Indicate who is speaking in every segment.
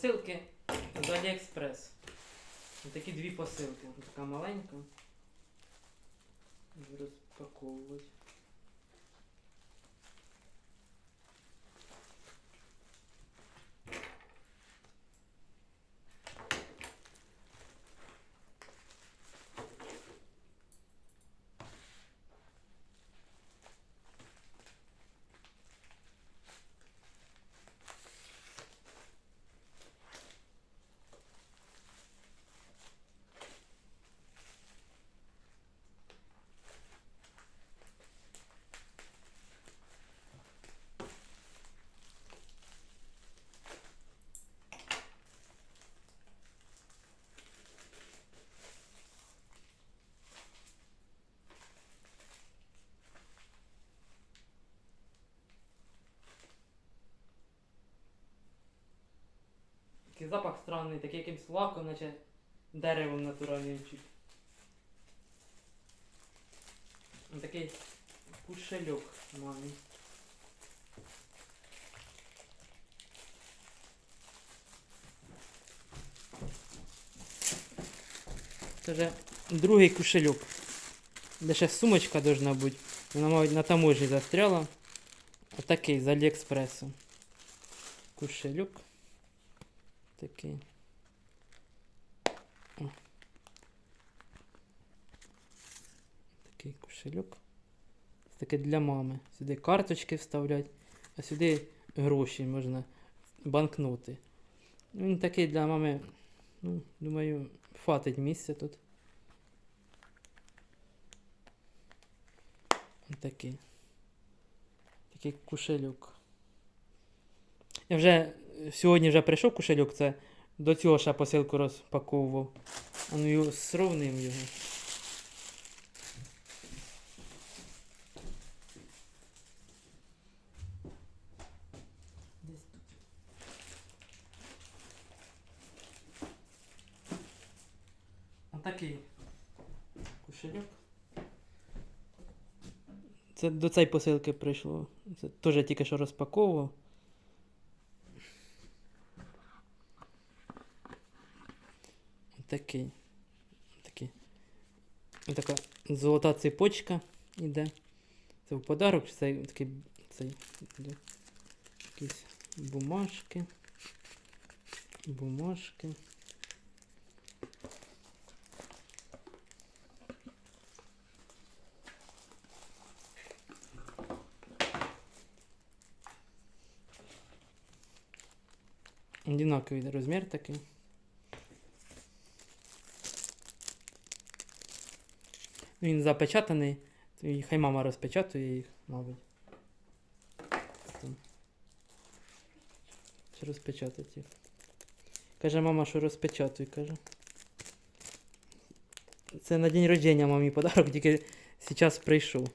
Speaker 1: Посилки з Аліекспрес. Такі дві посилки. Така маленька. Розпаковувати. Запах странний, такий якимсь лаком, наче деревом натуральним чуть. Такий кушельок мамі. Це вже другий кошельок. Де ще сумочка должна бути. Вона, мабуть, на таможні застряла. Отакий з Аліекспресу. Кошельок. Такий. О. Такий кошельок. Це таке для мами. Сюди карточки вставлять, а сюди гроші можна, банкноти. Він такий для мами, ну, думаю, хватить місця тут. Такий. Такий кошельок. Я вже сьогодні вже прийшов кошельок, це до цього ще посилку розпаковував. А ну його сровним його. Отакий кошельок. Це до цієї посилки прийшло. Це теж тільки що розпаковував. Такий. Такий. Така золота цепочка йде. Це в подарок, це такий цей йде. Якісь бумажки. Бумажки. Одинаковий розмір такий. Він запечатаний, і хай мама розпечатує їх, мабуть. Чи розпечатати. Каже мама, що розпечатуй, каже. Це на день рождення мамі подарок, тільки зараз прийшов.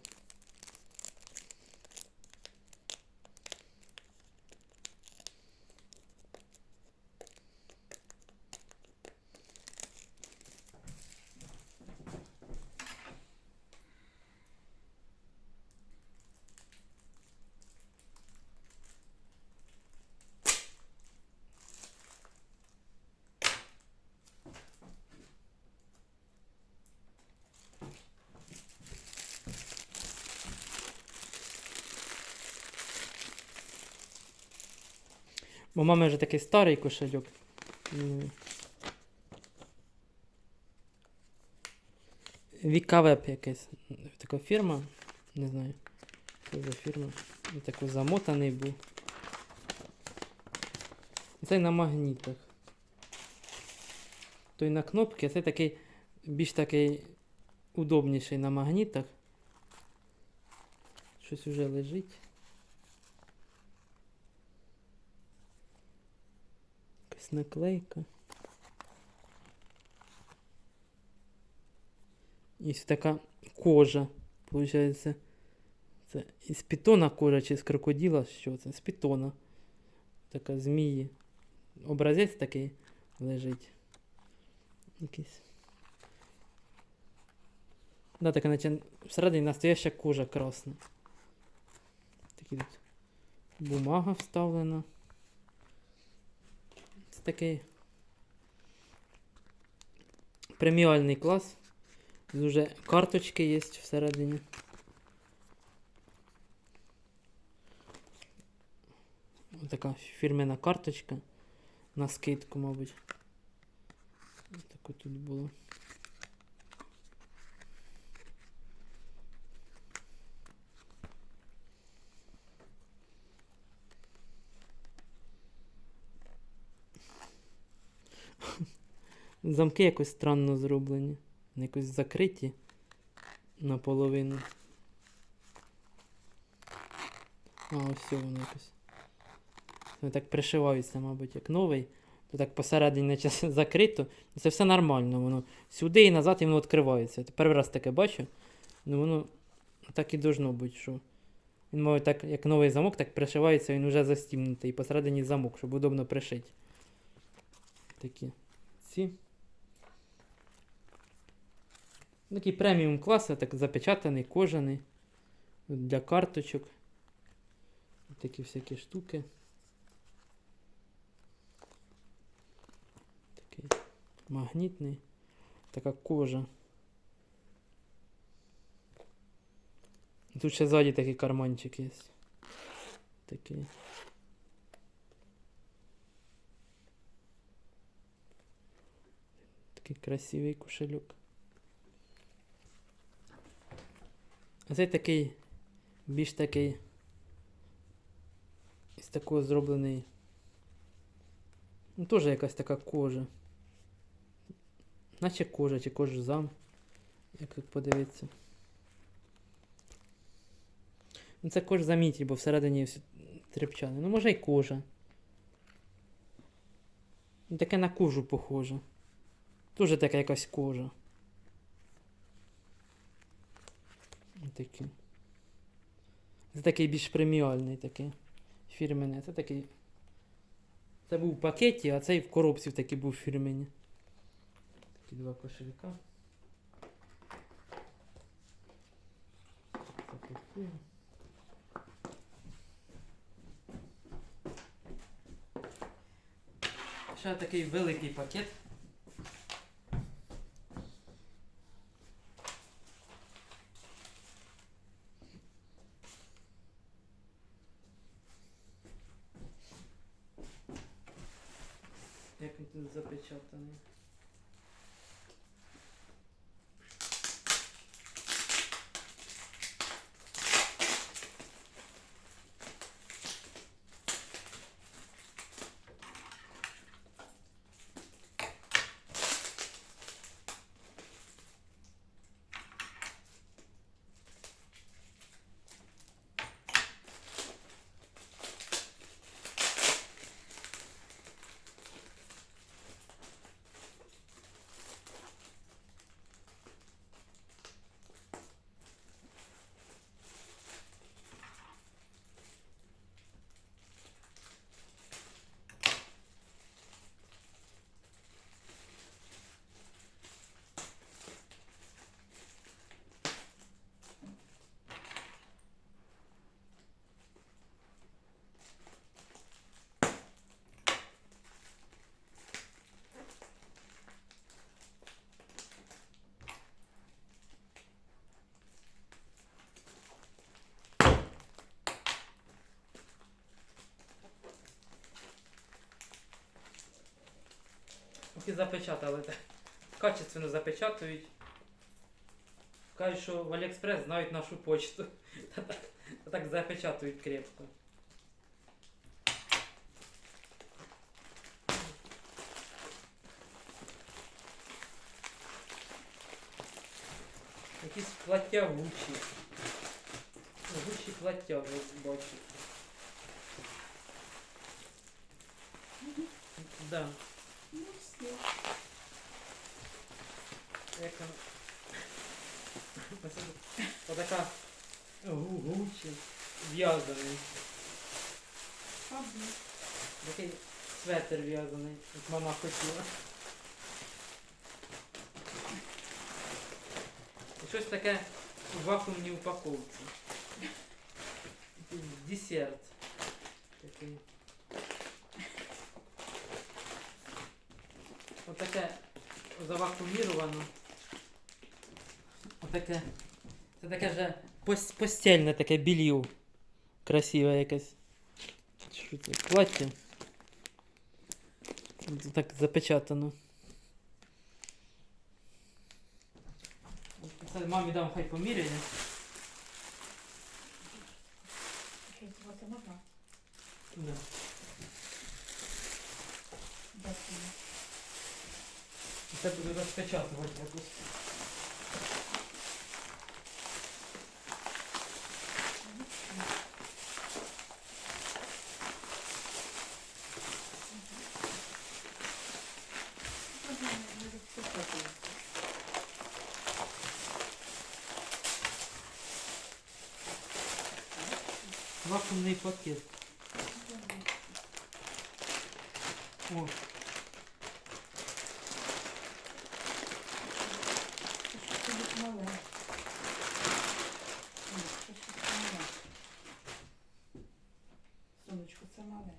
Speaker 1: Бо мами вже такий старий кошельок. М. Вікавеп якийсь. Така фірма. Не знаю. Що за фірма. Він такий замотаний був. Цей на магнітах. Той на кнопки, а цей такий більш такий удобніший на магнітах. Щось уже лежить. Якась наклейка. І така кожа, виходить. Це із питона кожа чи з крокодила, що це? З питона. Така змії. Образець такий лежить. Якийсь. Да, така наче всередині настояща кожа красна. Такі тут бумага вставлена. Такий преміальний клас. Дуже карточки є всередині. Така фірмена карточка. На скидку, мабуть. Ось таке тут було. Замки якось странно зроблені. Якось закриті наполовину. А, ось все воно якось. Вони так пришиваються, мабуть, як новий. То так посередині закрито. Це все нормально. Воно сюди і назад і воно відкривається. Перший раз таке бачу. Ну воно так і должно бути, що. Він мабуть, так, як новий замок, так пришивається, він вже застімнутий. І посередині замок, щоб удобно пришити. Такі. Ці. Такий преміум клас, так запечатаний, кожаний. Для карточок. Такі всякі штуки. Такий магнітний. Така кожа. Тут ще ззаді такий карманчик є. Такий. Такий красивий кошелек. А такий більш такий із такого зроблений. Ну, теж якась така кожа. Наче кожа чи кожзам. Як тут подивитися. Ну це кожзамітіль, бо всередині все трепчане. Ну може й кожа. Ну, Таке на кожу похоже. Тоже така якась кожа. Такий. Це такий більш преміальний такий. Фірменний. Це такий. Це був в пакеті, а цей в коробці такий був фірмені. Такі два кошелька. Ще такий великий пакет. Запечатаний. Поки запечатали так. Качественно запечатують. Кажуть, що в Аліекспрес знають нашу почту. Та так, та так запечатують крепко. Якісь плаття Гуччі. Ну, Гуччі плаття ви бачите. Да. Як? Ось Отака гу- гучі в'язаний. Такий светр в'язаний, як мама хотіла. І щось таке у вакуумній упаковці. Десерт. Такий. Отаке завакууміровано. Отаке. Це таке же пос- постільне таке білье. Красиве якесь. Що це? Плаття. Так запечатано. Це мамі дам хай поміряє. Да. Це буду розпечатувати якось.
Speaker 2: Можна не розписати.
Speaker 1: Вакуумний пакет. О,
Speaker 2: Це це. Сонечко, це мале.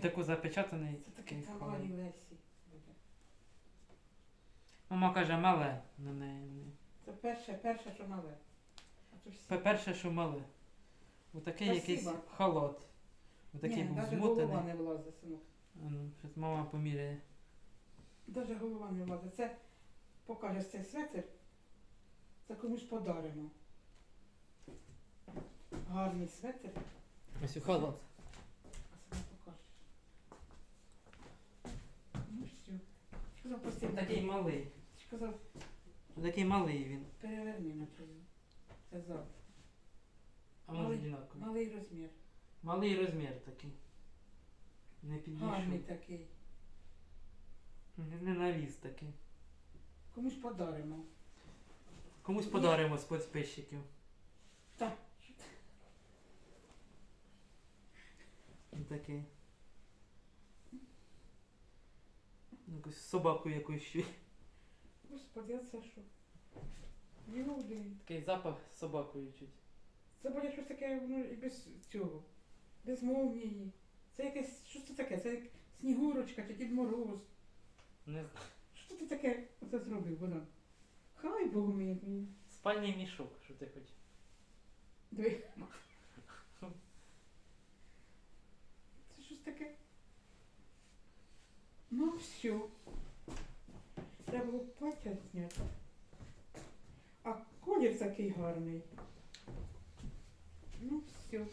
Speaker 1: таку запечатаний.
Speaker 2: Це
Speaker 1: такий
Speaker 2: товарі. Лесі.
Speaker 1: Мама каже, мале на неї.
Speaker 2: Це перше, перше, що мале. Всі.
Speaker 1: По-перше, що мале. Отакий якийсь
Speaker 2: Спасибо.
Speaker 1: халат. Отакий
Speaker 2: Ні,
Speaker 1: був
Speaker 2: навіть
Speaker 1: змотаний.
Speaker 2: голова не влазить, синок.
Speaker 1: А ну, щас мама поміряє.
Speaker 2: Даже голова не влазить. Це покажеш цей светр, це комусь подаримо. Гарний светр,
Speaker 1: Ось у халат.
Speaker 2: а сама покажеш. Ну все. Сказав, постійно.
Speaker 1: Такий малий.
Speaker 2: Сказав,
Speaker 1: Такий малий він.
Speaker 2: переверни на твою. Це завтра.
Speaker 1: А може
Speaker 2: Малий.
Speaker 1: одинаковий.
Speaker 2: Малий розмір.
Speaker 1: Малий розмір такий. Не підійшов.
Speaker 2: Гарний такий.
Speaker 1: Не, не наліз такий.
Speaker 2: Комусь подаримо.
Speaker 1: Комусь подаримо з підписчиків.
Speaker 2: Так.
Speaker 1: Ось Такий. Якусь собаку якусь ще.
Speaker 2: Господи, а це що? Люди.
Speaker 1: Такий запах з собакою чуть.
Speaker 2: Це буде щось таке ну, і без цього. Без молнії. Це якесь. Що це таке? Це як Снігурочка чи Дід Мороз.
Speaker 1: Не знаю.
Speaker 2: Що ти таке оце зробив, Богдан? Хай Бог мій.
Speaker 1: Спальний мішок, що ти хочеш.
Speaker 2: Диви. Це щось таке. Ну все. Треба було плаття зняти. А колір такий гарний. Ну все.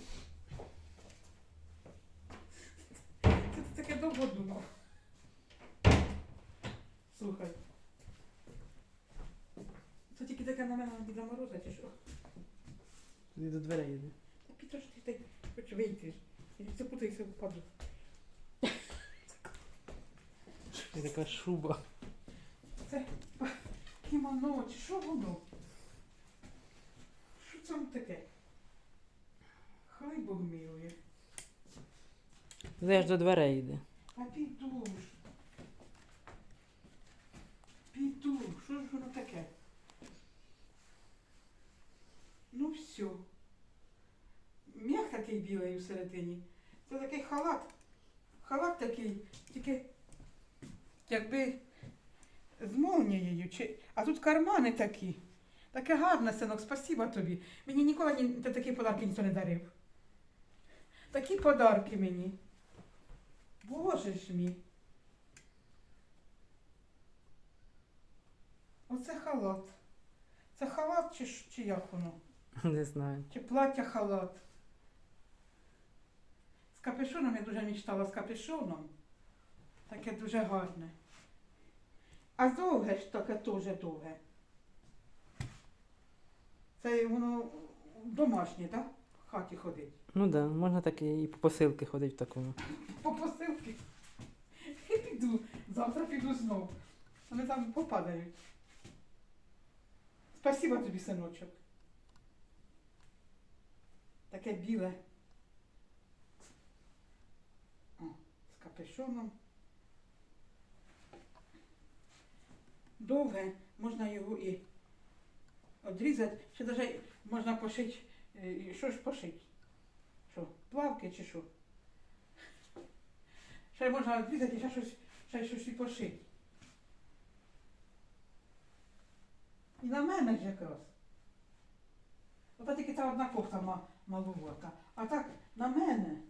Speaker 2: Це ти таке довго думав. Слухай. Це тільки таке на мене Діда Мороза чи що?
Speaker 1: Туди до дверей йде.
Speaker 2: Та що ти так хоч вийти. Я запутайся впаду.
Speaker 1: І така шуба.
Speaker 2: Це кімоно, чи що воно? Що це таке? Хай Бог милує.
Speaker 1: Аж до дверей йде.
Speaker 2: А піду ж. Піду. Що ж воно таке? Ну все. М'ях такий білий всередині. Це такий халат. Халат такий, тільки якби з молнією. Чи... А тут кармани такі. Таке гарне, синок, спасіба тобі. Мені ніколи ні... та такі подарки ніхто не дарив. Такі подарки мені. Боже ж мій. Оце халат. Це халат чи, чи як воно?
Speaker 1: Не знаю.
Speaker 2: Чи плаття халат? З капюшоном я дуже мечтала з капюшоном. Таке дуже гарне. А довге ж таке теж довге. Це воно домашнє, так? В хаті ходить.
Speaker 1: Ну да, можна так і по посилки ходити в такому.
Speaker 2: По посилки. Піду. Завтра піду знов. Вони там попадають. Спасибо тобі, синочок. Таке біле. О, з капюшоном. Довге, можна його і одрізати. Ще навіть можна пошити. е, Що ж пошити? Плавки чи що? Ще можна відрізати, ще щось Ще щось і пошить. І на мене ж якраз. Ота тільки та одна кофта ма- малувата. А так на мене.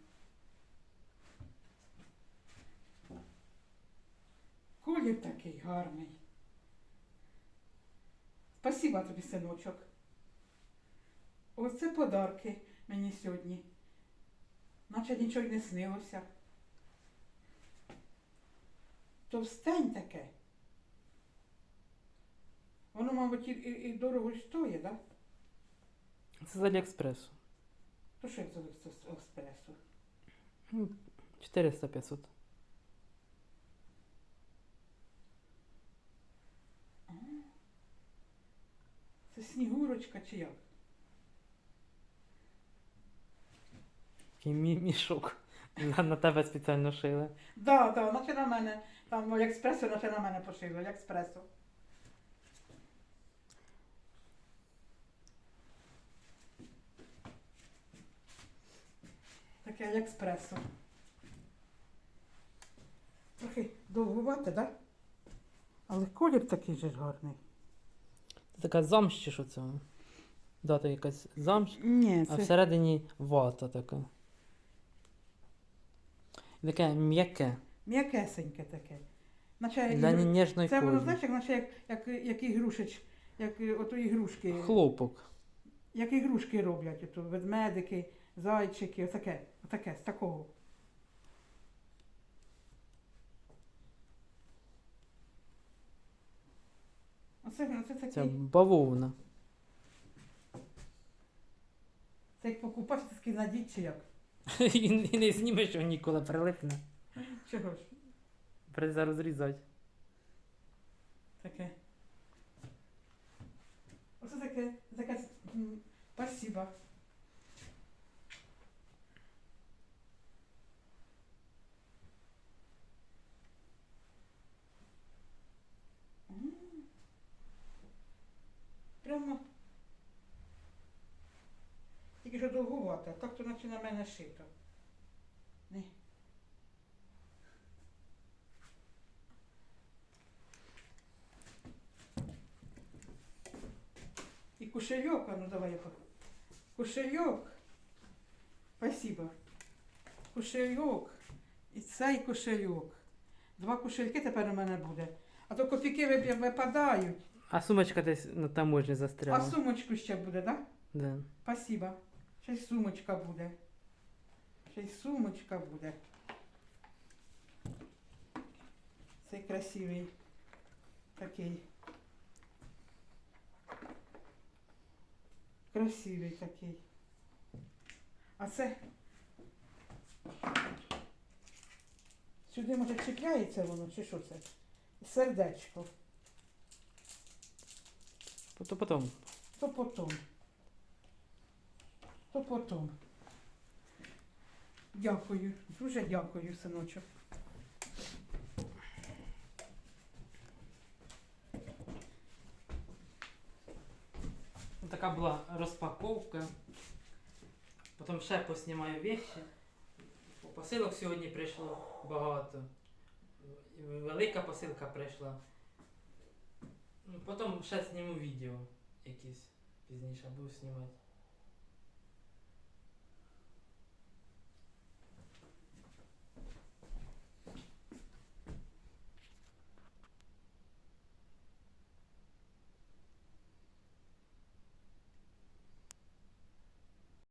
Speaker 2: Колір такий гарний. Спасіба тобі, синочок. Оце подарки мені сьогодні. Наче нічого й не снилося. Товстень таке. Воно, мабуть, і, і, і дорого й стоїть, так? Да?
Speaker 1: Це з Аліекспресу.
Speaker 2: То що як за екс- експресу?
Speaker 1: 400-500.
Speaker 2: Це снігурочка чи як?
Speaker 1: Такий мі- мішок. На, на тебе спеціально шили.
Speaker 2: Да, да, наче на мене. Там в експресо, наче на мене пошили, експресо. Таке експресо. Трохи довгувати, так? Да? Але колір такий же ж гарний.
Speaker 1: Це така замш чи що це? Да, то якась замш,
Speaker 2: Ні,
Speaker 1: а всередині вата така. Таке м'яке.
Speaker 2: м'якесеньке таке. Наче
Speaker 1: Для
Speaker 2: ігру-
Speaker 1: ніжної
Speaker 2: Це воно, знаєш, як, наче як, як, як ігрушеч, як е, ото ігрушки.
Speaker 1: Хлопок.
Speaker 2: Як ігрушки роблять, ото ведмедики, зайчики, отаке, отаке, з такого. Оце, оце такий,
Speaker 1: Це
Speaker 2: це,
Speaker 1: бавовна.
Speaker 2: як покупательський надіть чи як?
Speaker 1: І не знімеш його ніколи прилипне.
Speaker 2: Чого ж?
Speaker 1: Придеться розрізати.
Speaker 2: Таке. Оце таке, таке, спасибо. Прямо. Тільки що довгувато, так то наче на мене шито. Не. И кошелек, а ну давай по- Кошельок. Спасибо. Кошельок. І цей кошельок. Два кошельки тепер у мене буде. А то копійки випадають.
Speaker 1: А сумочка десь на таможні
Speaker 2: А сумочку ще буде, так? Да?
Speaker 1: Да.
Speaker 2: Спасибо. Ще й сумочка буде. Ще й сумочка буде. Цей красивий такий. Красивий такий. А це. Сюди може чіпляється воно, чи що це? Сердечко.
Speaker 1: То потім.
Speaker 2: То потом. То потом. Дякую. Дуже дякую, синочок.
Speaker 1: Ну, Така була розпаковка. Потім ще поснімаю вещи. Посилок сьогодні прийшло багато. Велика посилка прийшла. Ну, Потім ще зніму відео якісь пізніше буду знімати.